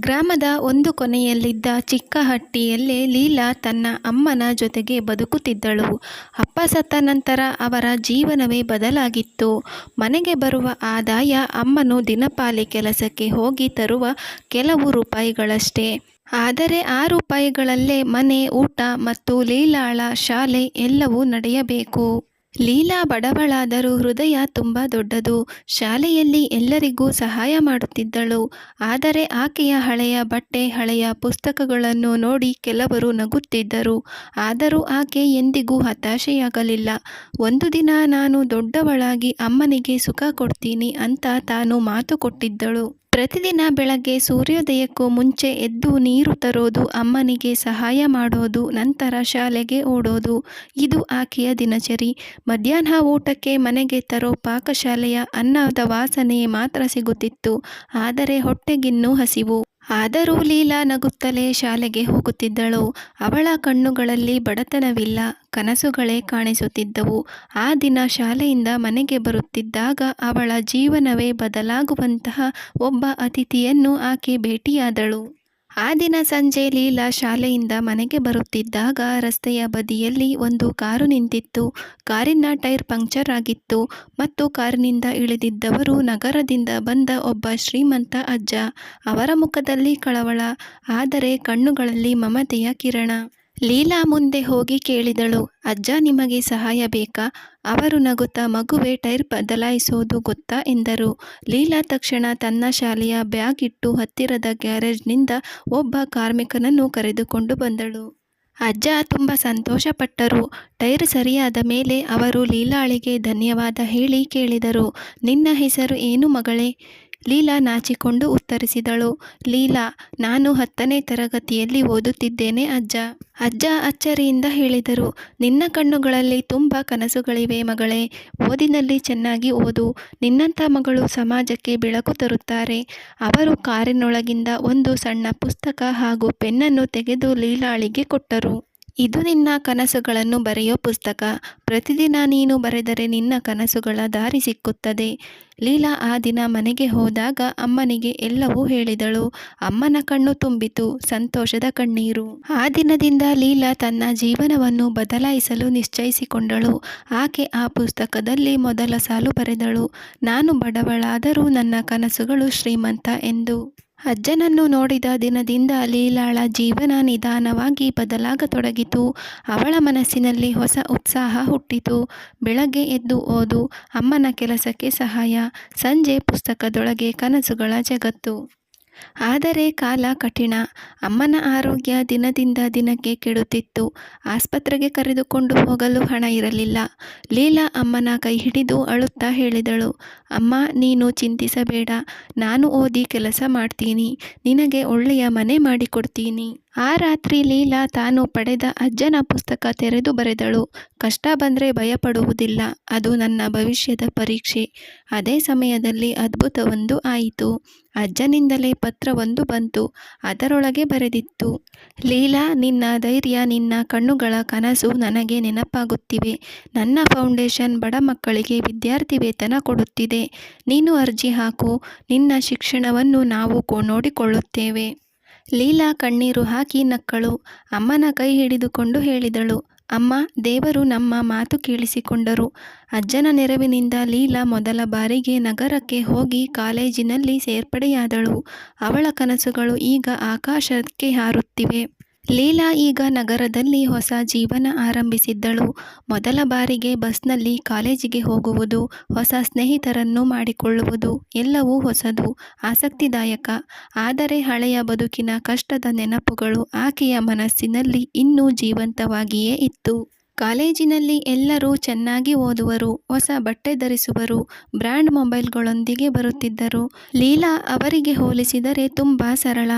ಗ್ರಾಮದ ಒಂದು ಕೊನೆಯಲ್ಲಿದ್ದ ಚಿಕ್ಕ ಹಟ್ಟಿಯಲ್ಲೇ ಲೀಲಾ ತನ್ನ ಅಮ್ಮನ ಜೊತೆಗೆ ಬದುಕುತ್ತಿದ್ದಳು. ಅಪ್ಪ ಸತ್ತ ನಂತರ ಅವರ ಜೀವನವೇ ಬದಲಾಗಿತ್ತು. ಮನೆಗೆ ಬರುವ ಆದಾಯ ಅಮ್ಮನು ದಿನಪಾಲಿ ಕೆಲಸಕ್ಕೆ ಹೋಗಿ ತರುವ ಕೆಲವು ರೂಪಾಯಿಗಳಷ್ಟೇ. ಆದರೆ ಆ ರೂಪಾಯಿಗಳಲ್ಲೇ ಮನೆ, ಊಟ ಮತ್ತು ಲೀಲಾಳ ಶಾಲೆ ಎಲ್ಲವೂ ನಡೆಯಬೇಕು. ಲೀಲಾ ಬಡವಳಾದರೂ ಹೃದಯ ತುಂಬ ದೊಡ್ಡದು. ಶಾಲೆಯಲ್ಲಿ ಎಲ್ಲರಿಗೂ ಸಹಾಯ ಮಾಡುತ್ತಿದ್ದಳು. ಆದರೆ ಆಕೆಯ ಹಳೆಯ ಬಟ್ಟೆ, ಹಳೆಯ ಪುಸ್ತಕಗಳನ್ನು ನೋಡಿ ಕೆಲವರು ನಗುತ್ತಿದ್ದರು. ಆದರೂ ಆಕೆ ಎಂದಿಗೂ ಹತಾಶೆಯಾಗಲಿಲ್ಲ. ಒಂದು ದಿನ ನಾನು ದೊಡ್ಡವಳಾಗಿ ಅಮ್ಮನಿಗೆ ಸುಖ ಕೊಡ್ತೀನಿ ಅಂತ ತಾನು ಮಾತು ಕೊಟ್ಟಿದ್ದಳು. ಪ್ರತಿದಿನ ಬೆಳಗ್ಗೆ ಸೂರ್ಯೋದಯಕ್ಕೂ ಮುಂಚೆ ಎದ್ದು ನೀರು ತರೋದು, ಅಮ್ಮನಿಗೆ ಸಹಾಯ ಮಾಡೋದು, ನಂತರ ಶಾಲೆಗೆ ಓಡೋದು ಇದು ಆಕೆಯ ದಿನಚರಿ. ಮಧ್ಯಾಹ್ನ ಊಟಕ್ಕೆ ಮನೆಗೆ ತರೋ ಪಾಕಶಾಲೆಯ ಅನ್ನದ ವಾಸನೆ ಮಾತ್ರ ಸಿಗುತ್ತಿತ್ತು. ಆದರೆ ಹೊಟ್ಟೆಗಿನ್ನೂ ಹಸಿವು. ಆದರೂ ಲೀಲಾ ನಗುತ್ತಲೇ ಶಾಲೆಗೆ ಹೋಗುತ್ತಿದ್ದಳು. ಅವಳ ಕಣ್ಣುಗಳಲ್ಲಿ ಬಡತನವಿಲ್ಲ, ಕನಸುಗಳೇ ಕಾಣಿಸುತ್ತಿದ್ದವು. ಆ ದಿನ ಶಾಲೆಯಿಂದ ಮನೆಗೆ ಬರುತ್ತಿದ್ದಾಗ ಅವಳ ಜೀವನವೇ ಬದಲಾಗುವಂತಹ ಒಬ್ಬ ಅತಿಥಿಯನ್ನು ಆಕೆ ಭೇಟಿಯಾದಳು. ಆ ದಿನ ಸಂಜೆ ಲೀಲಾ ಶಾಲೆಯಿಂದ ಮನೆಗೆ ಬರುತ್ತಿದ್ದಾಗ ರಸ್ತೆಯ ಬದಿಯಲ್ಲಿ ಒಂದು ಕಾರು ನಿಂತಿತ್ತು. ಕಾರಿನ ಟೈರ್ ಪಂಕ್ಚರ್ ಆಗಿತ್ತು ಮತ್ತು ಕಾರಿನಿಂದ ಇಳಿದಿದ್ದವರು ನಗರದಿಂದ ಬಂದ ಒಬ್ಬ ಶ್ರೀಮಂತ ಅಜ್ಜ. ಅವರ ಮುಖದಲ್ಲಿ ಕಳವಳ, ಆದರೆ ಕಣ್ಣುಗಳಲ್ಲಿ ಮಮತೆಯ ಕಿರಣ. ಲೀಲಾ ಮುಂದೆ ಹೋಗಿ ಕೇಳಿದಳು, ಅಜ್ಜ ನಿಮಗೆ ಸಹಾಯ ಬೇಕಾ? ಅವರು ನಗುತ್ತಾ ಮಗುವೆ ಟೈರ್ ಬದಲಾಯಿಸೋದು ಗೊತ್ತಾ ಎಂದರು. ಲೀಲಾ ತಕ್ಷಣ ತನ್ನ ಶಾಲೆಯ ಬ್ಯಾಗ್ ಇಟ್ಟು ಹತ್ತಿರದ ಗ್ಯಾರೇಜ್ನಿಂದ ಒಬ್ಬ ಕಾರ್ಮಿಕನನ್ನು ಕರೆದುಕೊಂಡು ಬಂದಳು. ಅಜ್ಜ ತುಂಬ ಸಂತೋಷಪಟ್ಟರು. ಟೈರ್ ಸರಿಯಾದ ಮೇಲೆ ಅವರು ಲೀಲಾಳಿಗೆ ಧನ್ಯವಾದ ಹೇಳಿ ಕೇಳಿದರು, ನಿನ್ನ ಹೆಸರು ಏನು ಮಗಳೇ? ಲೀಲಾ ನಾಚಿಕೊಂಡು ಉತ್ತರಿಸಿದಳು, ಲೀಲಾ, ನಾನು ಹತ್ತನೇ ತರಗತಿಯಲ್ಲಿ ಓದುತ್ತಿದ್ದೇನೆ ಅಜ್ಜ. ಅಜ್ಜ ಅಚ್ಚರಿಯಿಂದ ಹೇಳಿದರು, ನಿನ್ನ ಕಣ್ಣುಗಳಲ್ಲಿ ತುಂಬ ಕನಸುಗಳಿವೆ ಮಗಳೇ. ಓದಿನಲ್ಲಿ ಚೆನ್ನಾಗಿ ಓದು. ನಿನ್ನಂಥ ಮಗಳು ಸಮಾಜಕ್ಕೆ ಬೆಳಕು ತರುತ್ತಾರೆ. ಅವರು ಕಾರಿನೊಳಗಿಂದ ಒಂದು ಸಣ್ಣ ಪುಸ್ತಕ ಹಾಗೂ ಪೆನ್ನನ್ನು ತೆಗೆದು ಲೀಲಾಳಿಗೆ ಕೊಟ್ಟರು. ಇದು ನಿನ್ನ ಕನಸುಗಳನ್ನು ಬರೆಯೋ ಪುಸ್ತಕ. ಪ್ರತಿದಿನ ನೀನು ಬರೆದರೆ ನಿನ್ನ ಕನಸುಗಳ ದಾರಿ ಸಿಕ್ಕುತ್ತದೆ. ಲೀಲಾ ಆ ದಿನ ಮನೆಗೆ ಹೋದಾಗ ಅಮ್ಮನಿಗೆ ಎಲ್ಲವೂ ಹೇಳಿದಳು. ಅಮ್ಮನ ಕಣ್ಣು ತುಂಬಿತು, ಸಂತೋಷದ ಕಣ್ಣೀರು. ಆ ದಿನದಿಂದ ಲೀಲಾ ತನ್ನ ಜೀವನವನ್ನು ಬದಲಾಯಿಸಲು ನಿಶ್ಚಯಿಸಿಕೊಂಡಳು. ಆಕೆ ಆ ಪುಸ್ತಕದಲ್ಲಿ ಮೊದಲ ಸಾಲು ಬರೆದಳು, ನಾನು ಬಡವಳಾದರೂ ನನ್ನ ಕನಸುಗಳು ಶ್ರೀಮಂತ ಎಂದು. ಅಜ್ಜನನ್ನು ನೋಡಿದ ದಿನದಿಂದ ಲೀಲಾಳ ಜೀವನ ನಿಧಾನವಾಗಿ ಬದಲಾಗತೊಡಗಿತು. ಅವಳ ಮನಸ್ಸಿನಲ್ಲಿ ಹೊಸ ಉತ್ಸಾಹ ಹುಟ್ಟಿತು. ಬೆಳಗ್ಗೆ ಎದ್ದು ಓದು, ಅಮ್ಮನ ಕೆಲಸಕ್ಕೆ ಸಹಾಯ, ಸಂಜೆ ಪುಸ್ತಕದೊಳಗೆ ಕನಸುಗಳ ಜಗತ್ತು. ಆದರೆ ಕಾಲ ಕಠಿಣ. ಅಮ್ಮನ ಆರೋಗ್ಯ ದಿನದಿಂದ ದಿನಕ್ಕೆ ಕೆಡುತ್ತಿತ್ತು. ಆಸ್ಪತ್ರೆಗೆ ಕರೆದುಕೊಂಡು ಹೋಗಲು ಹಣ ಇರಲಿಲ್ಲ. ಲೀಲಾ ಅಮ್ಮನ ಕೈ ಹಿಡಿದು ಅಳುತ್ತಾ ಹೇಳಿದಳು, ಅಮ್ಮಾ ನೀನು ಚಿಂತಿಸಬೇಡ. ನಾನು ಓದಿ ಕೆಲಸ ಮಾಡ್ತೀನಿ. ನಿನಗೆ ಒಳ್ಳೆಯ ಮನೆ ಮಾಡಿಕೊಡ್ತೀನಿ. ಆ ರಾತ್ರಿ ಲೀಲಾ ತಾನು ಪಡೆದ ಅಜ್ಜನ ಪುಸ್ತಕ ತೆರೆದು ಬರೆದಳು, ಕಷ್ಟ ಬಂದರೆ ಭಯಪಡುವುದಿಲ್ಲ. ಅದು ನನ್ನ ಭವಿಷ್ಯದ ಪರೀಕ್ಷೆ. ಅದೇ ಸಮಯದಲ್ಲಿ ಅದ್ಭುತವೊಂದು ಆಯಿತು. ಅಜ್ಜನಿಂದಲೇ ಪತ್ರವೊಂದು ಬಂತು. ಅದರೊಳಗೆ ಬರೆದಿತ್ತು, ಲೀಲಾ ನಿನ್ನ ಧೈರ್ಯ, ನಿನ್ನ ಕಣ್ಣುಗಳ ಕನಸು ನನಗೆ ನೆನಪಾಗುತ್ತಿವೆ. ನನ್ನ ಫೌಂಡೇಶನ್ ಬಡ ಮಕ್ಕಳಿಗೆ ವಿದ್ಯಾರ್ಥಿ ವೇತನ ಕೊಡುತ್ತಿದೆ. ನೀನು ಅರ್ಜಿ ಹಾಕು. ನಿನ್ನ ಶಿಕ್ಷಣವನ್ನು ನಾವು ನೋಡಿಕೊಳ್ಳುತ್ತೇವೆ. ಲೀಲಾ ಕಣ್ಣೀರು ಹಾಕಿ ನಕ್ಕಳು. ಅಮ್ಮನ ಕೈ ಹಿಡಿದುಕೊಂಡು ಹೇಳಿದಳು, ಅಮ್ಮ ದೇವರು ನಮ್ಮ ಮಾತು ಕೇಳಿಸಿಕೊಂಡರು. ಅಜ್ಜನ ನೆರವಿನಿಂದ ಲೀಲಾ ಮೊದಲ ಬಾರಿಗೆ ನಗರಕ್ಕೆ ಹೋಗಿ ಕಾಲೇಜಿನಲ್ಲಿ ಸೇರ್ಪಡೆಯಾದಳು. ಅವಳ ಕನಸುಗಳು ಈಗ ಆಕಾಶಕ್ಕೆ ಹಾರುತ್ತಿವೆ. ಲೀಲಾ ಈಗ ನಗರದಲ್ಲಿ ಹೊಸ ಜೀವನ ಆರಂಭಿಸಿದ್ದಳು. ಮೊದಲ ಬಾರಿಗೆ ಬಸ್ನಲ್ಲಿ ಕಾಲೇಜಿಗೆ ಹೋಗುವುದು, ಹೊಸ ಸ್ನೇಹಿತರನ್ನು ಮಾಡಿಕೊಳ್ಳುವುದು ಎಲ್ಲವೂ ಹೊಸದು, ಆಸಕ್ತಿದಾಯಕ. ಆದರೆ ಹಳೆಯ ಬದುಕಿನ ಕಷ್ಟದ ನೆನಪುಗಳು ಆಕೆಯ ಮನಸ್ಸಿನಲ್ಲಿ ಇನ್ನೂ ಜೀವಂತವಾಗಿಯೇ ಇತ್ತು. ಕಾಲೇಜಿನಲ್ಲಿ ಎಲ್ಲರೂ ಚೆನ್ನಾಗಿ ಓದುವರು, ಹೊಸ ಬಟ್ಟೆ ಧರಿಸುವರು, ಬ್ರ್ಯಾಂಡ್ ಮೊಬೈಲ್ಗಳೊಂದಿಗೆ ಬರುತ್ತಿದ್ದರು. ಲೀಲಾ ಅವರಿಗೆ ಹೋಲಿಸಿದರೆ ತುಂಬ ಸರಳ.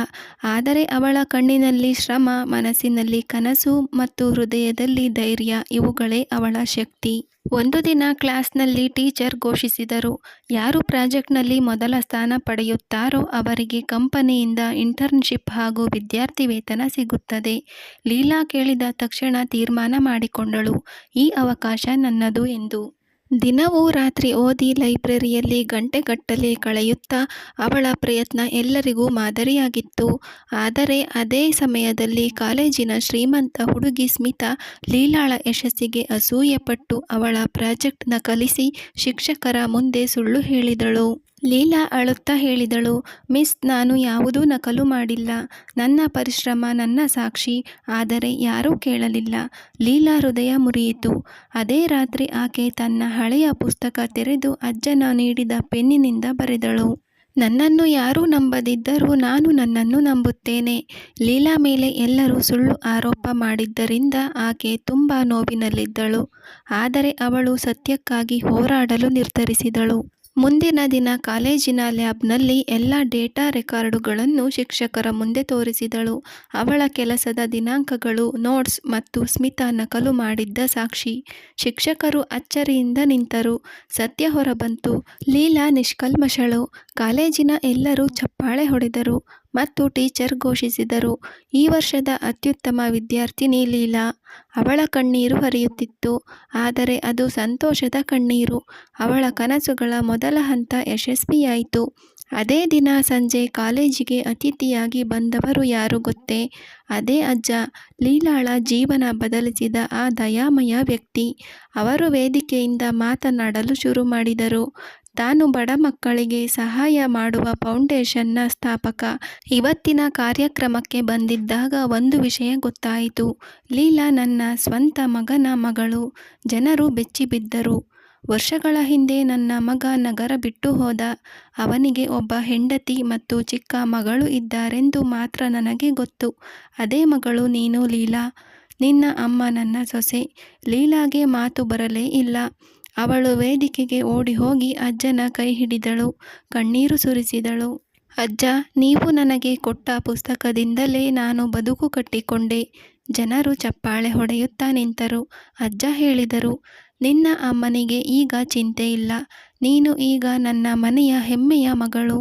ಆದರೆ ಅವಳ ಕಣ್ಣಿನಲ್ಲಿ ಶ್ರಮ, ಮನಸ್ಸಿನಲ್ಲಿ ಕನಸು ಮತ್ತು ಹೃದಯದಲ್ಲಿ ಧೈರ್ಯ ಇವುಗಳೇ ಅವಳ ಶಕ್ತಿ. ಒಂದು ದಿನ ಕ್ಲಾಸ್ನಲ್ಲಿ ಟೀಚರ್ ಘೋಷಿಸಿದರು, ಯಾರು ಪ್ರಾಜೆಕ್ಟ್ನಲ್ಲಿ ಮೊದಲ ಸ್ಥಾನ ಪಡೆಯುತ್ತಾರೋ ಅವರಿಗೆ ಕಂಪನಿಯಿಂದ ಇಂಟರ್ನ್ಶಿಪ್ ಹಾಗೂ ವಿದ್ಯಾರ್ಥಿ ವೇತನ ಸಿಗುತ್ತದೆ. ಲೀಲಾ ಕೇಳಿದ ತಕ್ಷಣ ತೀರ್ಮಾನ ಮಾಡಿಕೊಂಡಳು, ಈ ಅವಕಾಶ ನನ್ನದು ಎಂದು. ದಿನವೂ ರಾತ್ರಿ ಓದಿ ಲೈಬ್ರರಿಯಲ್ಲಿ ಗಂಟೆಗಟ್ಟಲೆ ಕಳೆಯುತ್ತಾ ಅವಳ ಪ್ರಯತ್ನ ಎಲ್ಲರಿಗೂ ಮಾದರಿಯಾಗಿತ್ತು. ಆದರೆ ಅದೇ ಸಮಯದಲ್ಲಿ ಕಾಲೇಜಿನ ಶ್ರೀಮಂತ ಹುಡುಗಿ ಸ್ಮಿತಾ ಲೀಲಾಳ ಯಶಸ್ಸಿಗೆ ಅಸೂಯೆಪಟ್ಟು ಅವಳ ಪ್ರಾಜೆಕ್ಟ್ ನಕಲಿಸಿ ಶಿಕ್ಷಕರ ಮುಂದೆ ಸುಳ್ಳು ಹೇಳಿದಳು. ಲೀಲಾ ಅಳುತ್ತಾ ಹೇಳಿದಳು, ಮಿಸ್, ನಾನು ಯಾವುದೂ ನಕಲು ಮಾಡಿಲ್ಲ. ನನ್ನ ಪರಿಶ್ರಮ, ನನ್ನ ಸಾಕ್ಷಿ. ಆದರೆ ಯಾರೂ ಕೇಳಲಿಲ್ಲ. ಲೀಲಾ ಹೃದಯ ಮುರಿಯಿತು. ಅದೇ ರಾತ್ರಿ ಆಕೆ ತನ್ನ ಹಳೆಯ ಪುಸ್ತಕ ತೆರೆದು ಅಜ್ಜನ ನೀಡಿದ ಪೆನ್ನಿನಿಂದ ಬರೆದಳು. ನನ್ನನ್ನು ಯಾರೂ ನಂಬದಿದ್ದರೂ ನಾನು ನನ್ನನ್ನು ನಂಬುತ್ತೇನೆ. ಲೀಲಾ ಮೇಲೆ ಎಲ್ಲರೂ ಸುಳ್ಳು ಆರೋಪ ಮಾಡಿದ್ದರಿಂದ ಆಕೆ ತುಂಬ ನೋವಿನಲ್ಲಿದ್ದಳು. ಆದರೆ ಅವಳು ಸತ್ಯಕ್ಕಾಗಿ ಹೋರಾಡಲು ನಿರ್ಧರಿಸಿದಳು. ಮುಂದಿನ ದಿನ ಕಾಲೇಜಿನ ಲ್ಯಾಬ್ನಲ್ಲಿ ಎಲ್ಲ ಡೇಟಾ ರೆಕಾರ್ಡುಗಳನ್ನು ಶಿಕ್ಷಕರ ಮುಂದೆ ತೋರಿಸಿದಳು. ಅವಳ ಕೆಲಸದ ದಿನಾಂಕಗಳು, ನೋಟ್ಸ್ ಮತ್ತು ಸ್ಮಿತಾ ನಕಲು ಮಾಡಿದ್ದ ಸಾಕ್ಷಿ. ಶಿಕ್ಷಕರು ಅಚ್ಚರಿಯಿಂದ ನಿಂತರು. ಸತ್ಯ ಹೊರಬಂತು. ಲೀಲಾ ನಿಷ್ಕಲ್ಮಷಳು. ಕಾಲೇಜಿನ ಎಲ್ಲರೂ ಚಪ್ಪಾಳೆ ಹೊಡೆದರು ಮತ್ತು ಟೀಚರ್ ಘೋಷಿಸಿದರು ಈ ವರ್ಷದ ಅತ್ಯುತ್ತಮ ವಿದ್ಯಾರ್ಥಿನಿ ಲೀಲಾ. ಅವಳ ಕಣ್ಣೀರು ಹರಿಯುತ್ತಿತ್ತು. ಆದರೆ ಅದು ಸಂತೋಷದ ಕಣ್ಣೀರು. ಅವಳ ಕನಸುಗಳ ಮೊದಲ ಹಂತ ಯಶಸ್ವಿಯಾಯಿತು. ಅದೇ ದಿನ ಸಂಜೆ ಕಾಲೇಜಿಗೆ ಅತಿಥಿಯಾಗಿ ಬಂದವರು ಯಾರು ಗೊತ್ತೇ? ಅದೇ ಅಜ್ಜ. ಲೀಲಾಳ ಜೀವನ ಬದಲಿಸಿದ ಆ ದಯಾಮಯ ವ್ಯಕ್ತಿ. ಅವರು ವೇದಿಕೆಯಿಂದ ಮಾತನಾಡಲು ಶುರುಮಾಡಿದರು. ತಾನು ಬಡ ಮಕ್ಕಳಿಗೆ ಸಹಾಯ ಮಾಡುವ ಫೌಂಡೇಶನ್ನ ಸ್ಥಾಪಕ. ಇವತ್ತಿನ ಕಾರ್ಯಕ್ರಮಕ್ಕೆ ಬಂದಿದ್ದಾಗ ಒಂದು ವಿಷಯ ಗೊತ್ತಾಯಿತು. ಲೀಲಾ ನನ್ನ ಸ್ವಂತ ಮಗನ ಮಗಳು. ಜನರು ಬೆಚ್ಚಿಬಿದ್ದರು. ವರ್ಷಗಳ ಹಿಂದೆ ನನ್ನ ಮಗ ನಗರ ಬಿಟ್ಟು ಹೋದ. ಅವನಿಗೆ ಒಬ್ಬ ಹೆಂಡತಿ ಮತ್ತು ಚಿಕ್ಕ ಮಗಳು ಇದ್ದಾರೆಂದು ಮಾತ್ರ ನನಗೆ ಗೊತ್ತು. ಅದೇ ಮಗಳು ನೀನು ಲೀಲಾ. ನಿನ್ನ ಅಮ್ಮ ನನ್ನ ಸೊಸೆ. ಲೀಲಾಗೆ ಮಾತು ಬರಲೇ ಇಲ್ಲ. ಅವಳು ವೇದಿಕೆಗೆ ಓಡಿ ಹೋಗಿ ಅಜ್ಜನ ಕೈ ಹಿಡಿದಳು ಕಣ್ಣೀರು ಸುರಿಸಿದಳು. ಅಜ್ಜ, ನೀವು ನನಗೆ ಕೊಟ್ಟ ಪುಸ್ತಕದಿಂದಲೇ ನಾನು ಬದುಕು ಕಟ್ಟಿಕೊಂಡೆ. ಜನರು ಚಪ್ಪಾಳೆ ಹೊಡೆಯುತ್ತಾ ನಿಂತರು. ಅಜ್ಜ ಹೇಳಿದರು, ನಿನ್ನ ಅಮ್ಮನಿಗೆ ಈಗ ಚಿಂತೆ ಇಲ್ಲ ನೀನು ಈಗ ನನ್ನ ಮನೆಯ ಹೆಮ್ಮೆಯ ಮಗಳು.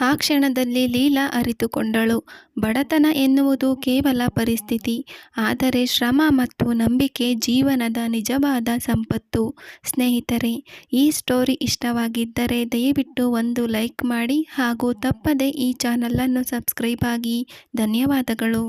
ಆ ಕ್ಷಣದಲ್ಲಿ ಲೀಲಾ ಅರಿತುಕೊಂಡಳು. ಬಡತನ ಎನ್ನುವುದು ಕೇವಲ ಪರಿಸ್ಥಿತಿ. ಆದರೆ ಶ್ರಮ ಮತ್ತು ನಂಬಿಕೆ ಜೀವನದ ನಿಜವಾದ ಸಂಪತ್ತು. ಸ್ನೇಹಿತರೆ, ಈ ಸ್ಟೋರಿ ಇಷ್ಟವಾಗಿದ್ದರೆ ದಯವಿಟ್ಟು ಒಂದು ಲೈಕ್ ಮಾಡಿ ಹಾಗೂ ತಪ್ಪದೆ ಈ ಚಾನಲನ್ನು ಸಬ್ಸ್ಕ್ರೈಬ್ ಆಗಿ. ಧನ್ಯವಾದಗಳು.